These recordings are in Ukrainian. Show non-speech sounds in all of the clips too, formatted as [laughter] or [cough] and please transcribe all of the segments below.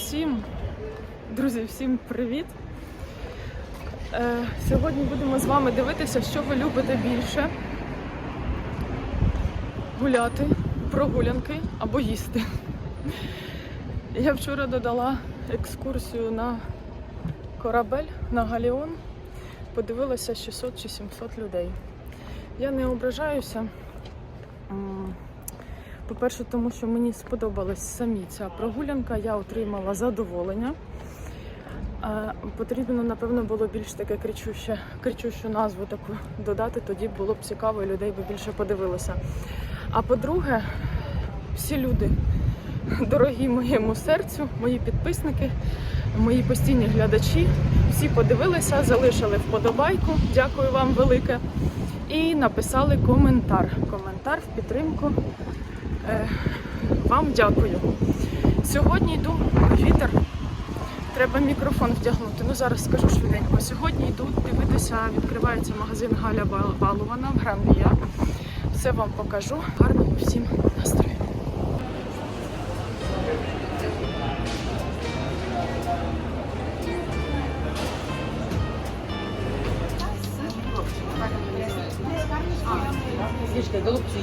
всім, друзі, всім привіт! Е, сьогодні будемо з вами дивитися, що ви любите більше: гуляти, прогулянки або їсти. Я вчора додала екскурсію на корабель на Галіон. Подивилася 600 чи 700 людей. Я не ображаюся. По-перше, тому що мені сподобалась самі ця прогулянка, я отримала задоволення. Потрібно, напевно, було більш таке кричуще, кричущу назву таку додати, тоді було б цікаво і людей би більше подивилося. А по-друге, всі люди, дорогі моєму серцю, мої підписники, мої постійні глядачі, всі подивилися, залишили вподобайку. Дякую вам велике. І написали коментар. Коментар в підтримку. Е, вам дякую. Сьогодні йду вітер. Треба мікрофон вдягнути. Ну зараз скажу швиденько. Сьогодні йду дивитися, відкривається магазин Галя Бал- Балована в Гран-Вія. Все вам покажу. Гарного всім настрою. Ешка, голубцы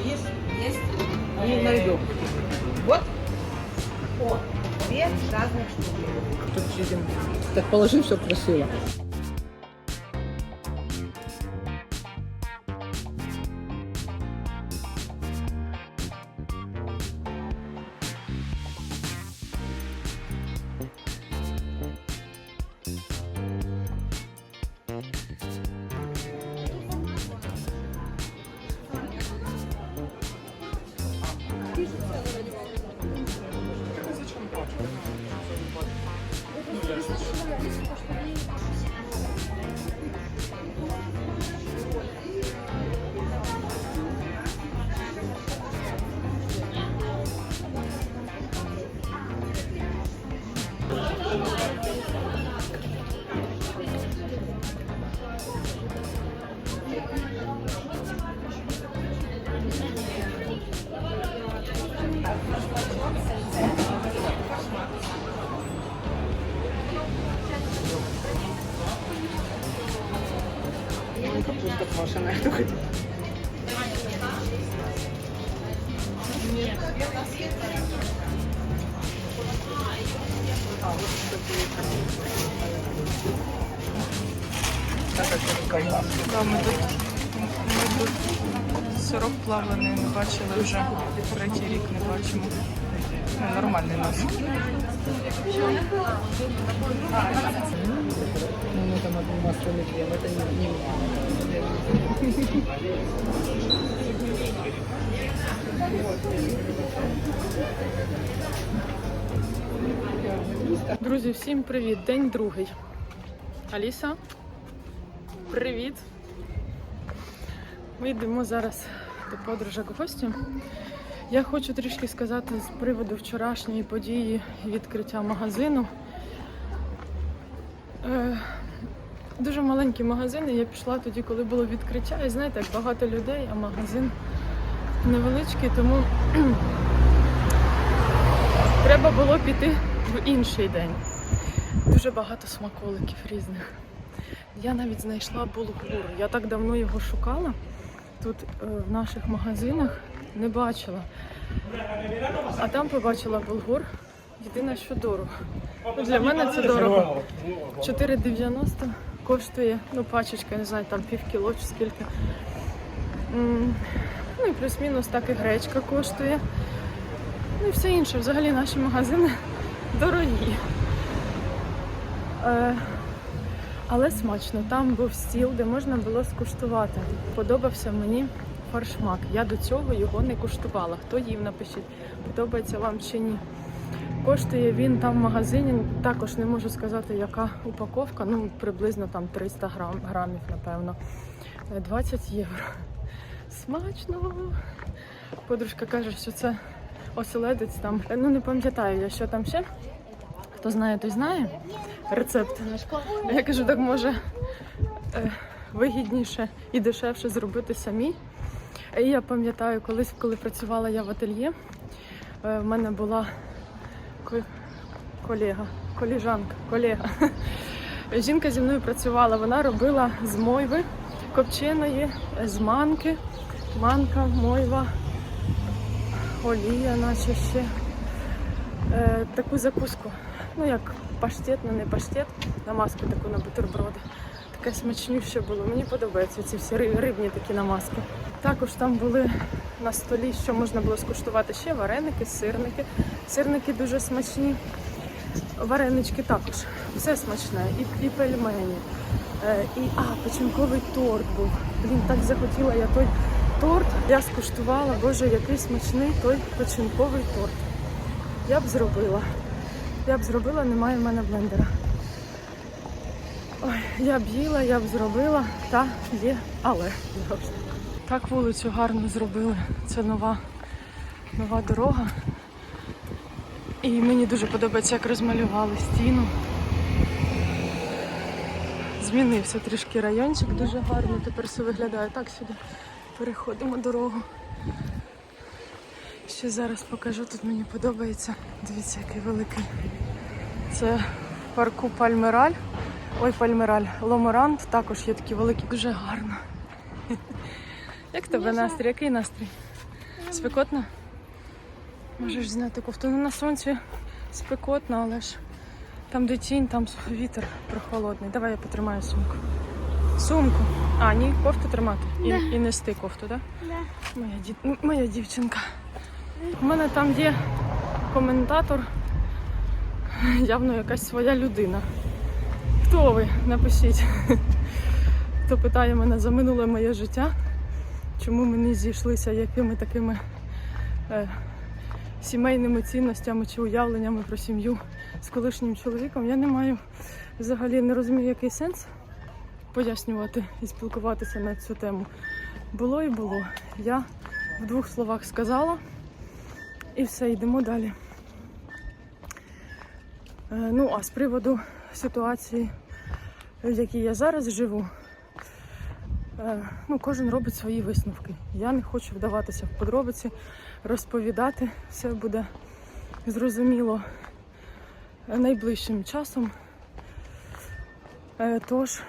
Тут сидим. Так положи все красиво. Капуста квашеная. Кто хотел? А, вот такие. Да, ми тут, ми тут сирок плавлений не бачили вже третій рік не бачимо. Ну, нормальний нас. Ну, там один масляный крем. Это не, не Друзі, всім привіт! День другий. Аліса, привіт. Ми йдемо зараз до подружок в гості. Я хочу трішки сказати з приводу вчорашньої події відкриття магазину. Е, дуже маленький магазин, я пішла тоді, коли було відкриття. І знаєте, як багато людей, а магазин невеличкий, тому [clears throat] треба було піти в інший день. Дуже багато смаколиків різних. Я навіть знайшла булгур. Я так давно його шукала. Тут е, в наших магазинах не бачила. А там побачила булгур. Єдине, що дорого. Ну, для мене це дорого. 4,90 коштує, ну, пачечка, не знаю, там пів кіло чи скільки. Ну і плюс-мінус так і гречка коштує. Ну і все інше. Взагалі наші магазини [laughs] дорогі. Е, але смачно. Там був стіл, де можна було скуштувати. Подобався мені фаршмак. Я до цього його не куштувала. Хто їв, напишіть, подобається вам чи ні. Коштує він там в магазині, також не можу сказати, яка упаковка, ну приблизно там 300 грам, грамів, напевно. Е, 20 євро. Смачно! Подружка каже, що це оселедець там. Е, Ну не пам'ятаю я, що там ще. Хто знає, той знає рецепт. Я кажу, так може е, вигідніше і дешевше зробити самі. Я пам'ятаю, колись, коли працювала я в ательє, е, в мене була колега, коліжанка, колега. Жінка зі мною працювала, вона робила з мойви копченої, з манки, манка, мойва, олія, наче ще. Е, таку закуску. Ну як паштет, ну не паштет, намазку таку на бутерброди. Таке смачнюще було. Мені подобаються ці всі рибні такі намазки. Також там були на столі, що можна було скуштувати ще вареники, сирники. Сирники дуже смачні. Варенички також. Все смачне. І, і пельмені. Е, і а, печінковий торт був. Блін, так захотіла я той торт. Я скуштувала, боже, який смачний той печінковий торт. Я б зробила. Я б зробила, немає в мене блендера. Ой, я б їла, я б зробила, та є, але. Так вулицю гарно зробили. Це нова, нова дорога. І мені дуже подобається, як розмалювали стіну. Змінився трішки райончик, дуже гарно. Тепер все виглядає так сюди. Переходимо дорогу. Ще зараз покажу, тут мені подобається. Дивіться, який великий. Це парку Пальмераль. Ой, Пальмераль. Ломорант також є такі великі, дуже гарно. [laughs] Як тебе настрій? Який настрій? Спекотно? Можеш зняти кофту. Ну, на сонці спекотно, але ж там де тінь, там вітер прохолодний. Давай я потримаю сумку. Сумку. А, ні, кофту тримати. І, і нести кофту, так? Да? Моя, дів... моя дівчинка. У мене там є коментатор, явно якась своя людина. Хто ви? Напишіть. Хто питає мене за минуле моє життя, чому мені зійшлися якими такими е, сімейними цінностями чи уявленнями про сім'ю з колишнім чоловіком. Я не маю взагалі не розумію, який сенс пояснювати і спілкуватися на цю тему. Було і було. Я в двох словах сказала. І все, йдемо далі. Е, Ну, а з приводу ситуації, в якій я зараз живу, е, ну, кожен робить свої висновки. Я не хочу вдаватися в подробиці, розповідати. Все буде зрозуміло найближчим часом. Е, Тож,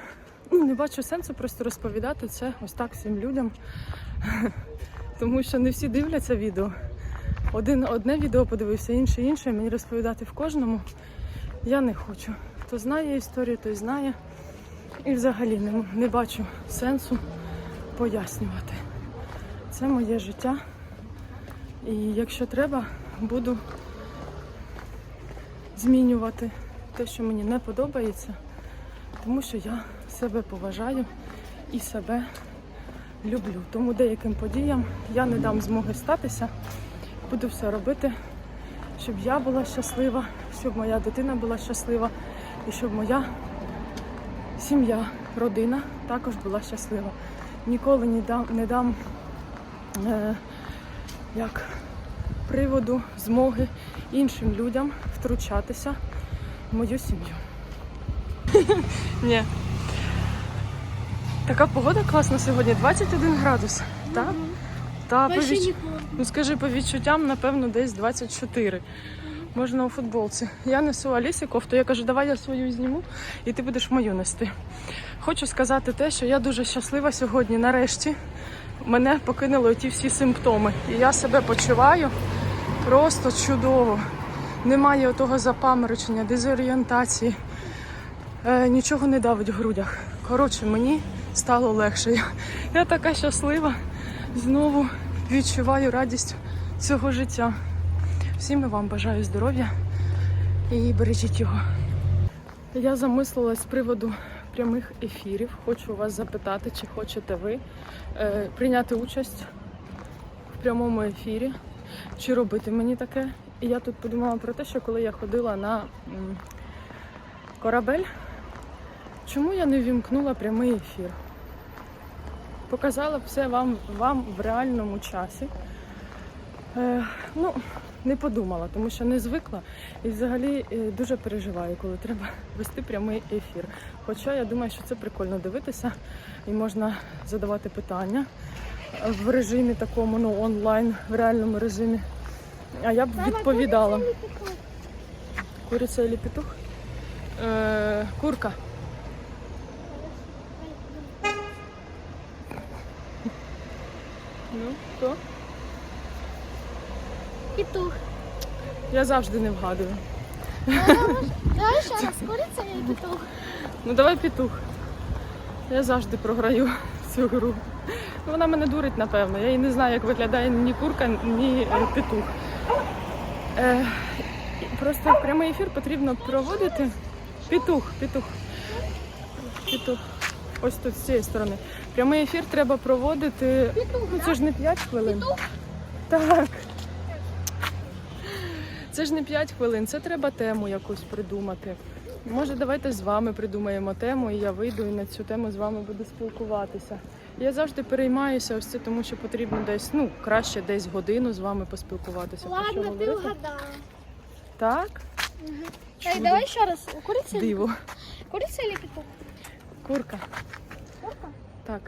ну, не бачу сенсу просто розповідати це ось так всім людям, [laughs] тому що не всі дивляться відео. Один одне відео подивився, інше інше. Мені розповідати в кожному я не хочу. Хто знає історію, той знає. І взагалі не, не бачу сенсу пояснювати. Це моє життя. І якщо треба, буду змінювати те, що мені не подобається, тому що я себе поважаю і себе люблю. Тому деяким подіям я не дам змоги статися. Буду все робити, щоб я була щаслива, щоб моя дитина була щаслива і щоб моя сім'я, родина також була щаслива. Ніколи не дам, не дам е, як приводу, змоги іншим людям втручатися в мою сім'ю. [laughs] Ні. Така погода класна сьогодні, 21 градус. Так? Та, по відч- Ну скажи по відчуттям, напевно, десь 24. Можна у футболці. Я несу Алісі кофту. Я кажу, давай я свою зніму, і ти будеш мою нести. Хочу сказати те, що я дуже щаслива сьогодні. Нарешті мене покинули ті всі симптоми. І я себе почуваю просто чудово. Немає того запаморочення, дезорієнтації. Е, нічого не давить в грудях. Коротше, мені стало легше. Я, я така щаслива. Знову відчуваю радість цього життя. Всім вам бажаю здоров'я і бережіть його. Я замислилась з приводу прямих ефірів. Хочу вас запитати, чи хочете ви е, прийняти участь в прямому ефірі, чи робити мені таке. І я тут подумала про те, що коли я ходила на корабель, чому я не вімкнула прямий ефір? Показала все вам, вам в реальному часі. Е, ну, не подумала, тому що не звикла і взагалі е, дуже переживаю, коли треба [laughs] вести прямий ефір. Хоча я думаю, що це прикольно дивитися і можна задавати питання в режимі такому, ну онлайн, в реальному режимі. А я б відповідала. Куриця или петух? Е, курка. Ну, хто? Петух. Я завжди не вгадую. [laughs] Давай ще раз, куриця і петух. Ну давай петух. Я завжди програю [laughs] цю гру. Ну, Вона мене дурить, напевно. Я її не знаю, як виглядає ні курка, ні е, петух. Е, просто прямий ефір потрібно проводити. Петух, петух. Петух. Ось тут з цієї сторони. Прямий ефір треба проводити. Ну, це ж не 5 хвилин. Так. Це ж не 5 хвилин, це треба тему якусь придумати. Може, давайте з вами придумаємо тему, і я вийду і на цю тему з вами буду спілкуватися. Я завжди переймаюся ось це, тому що потрібно десь, ну, краще десь годину з вами поспілкуватися. Ладно, ти говорити. вгадала. Так, Так, давай ще раз. Куриця диво. Куриця или петух? Курка. Так.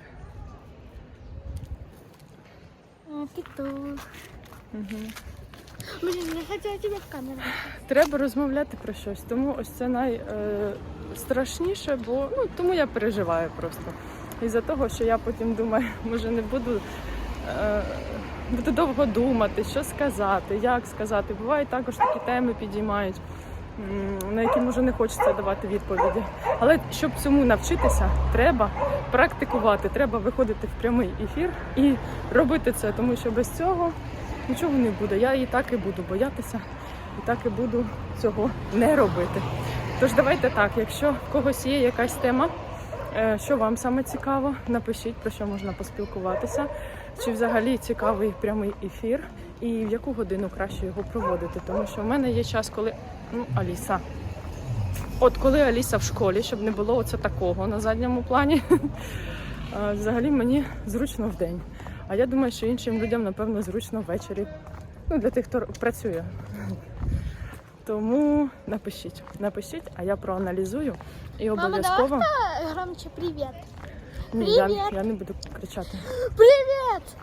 Петух. Угу. Блин, я хотела тебе в камеру. Треба розмовляти про щось. Тому ось це найстрашніше, бо ну тому я переживаю просто. Із-за того, що я потім думаю, [laughs] може не буду, е, буду довго думати, що сказати, як сказати. Бувають також такі теми підіймають, на які може не хочеться давати відповіді. Але щоб цьому навчитися, треба практикувати, треба виходити в прямий ефір і робити це, тому що без цього нічого не буде. Я і так і буду боятися і так і буду цього не робити. Тож давайте так, якщо в когось є якась тема, е, що вам саме цікаво, напишіть про що можна поспілкуватися, чи взагалі цікавий прямий ефір, і в яку годину краще його проводити. Тому що в мене є час, коли ну, Аліса. От коли Аліса в школі, щоб не було оце такого на задньому плані. [laughs] е, Взагалі мені зручно в день. А я думаю, що іншим людям, напевно, зручно ввечері. Ну, для тих, хто працює. [laughs] Тому напишіть, напишіть, а я проаналізую і Мама, обов'язково. давай громче привет. Ні, я, я не буду кричати. Привіт!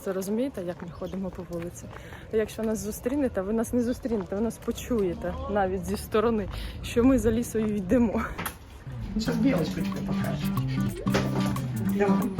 Це розумієте, як ми ходимо по вулиці? Якщо нас зустрінете, ви нас не зустрінете, ви нас почуєте навіть зі сторони, що ми за лісою йдемо. Зараз білочку тебе покажу. Прям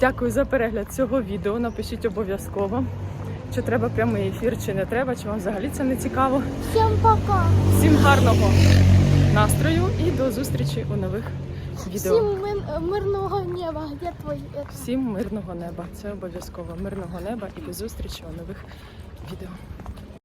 Дякую за перегляд цього відео. Напишіть обов'язково, чи треба прямий ефір, чи не треба, чи вам взагалі це не цікаво. Всем пока. Всім гарного настрою і до зустрічі у нових відео. Мир- мирного неба. Где твой? это? Всім мирного неба. Це обов'язково. Мирного неба і до зустрічі у нових відео.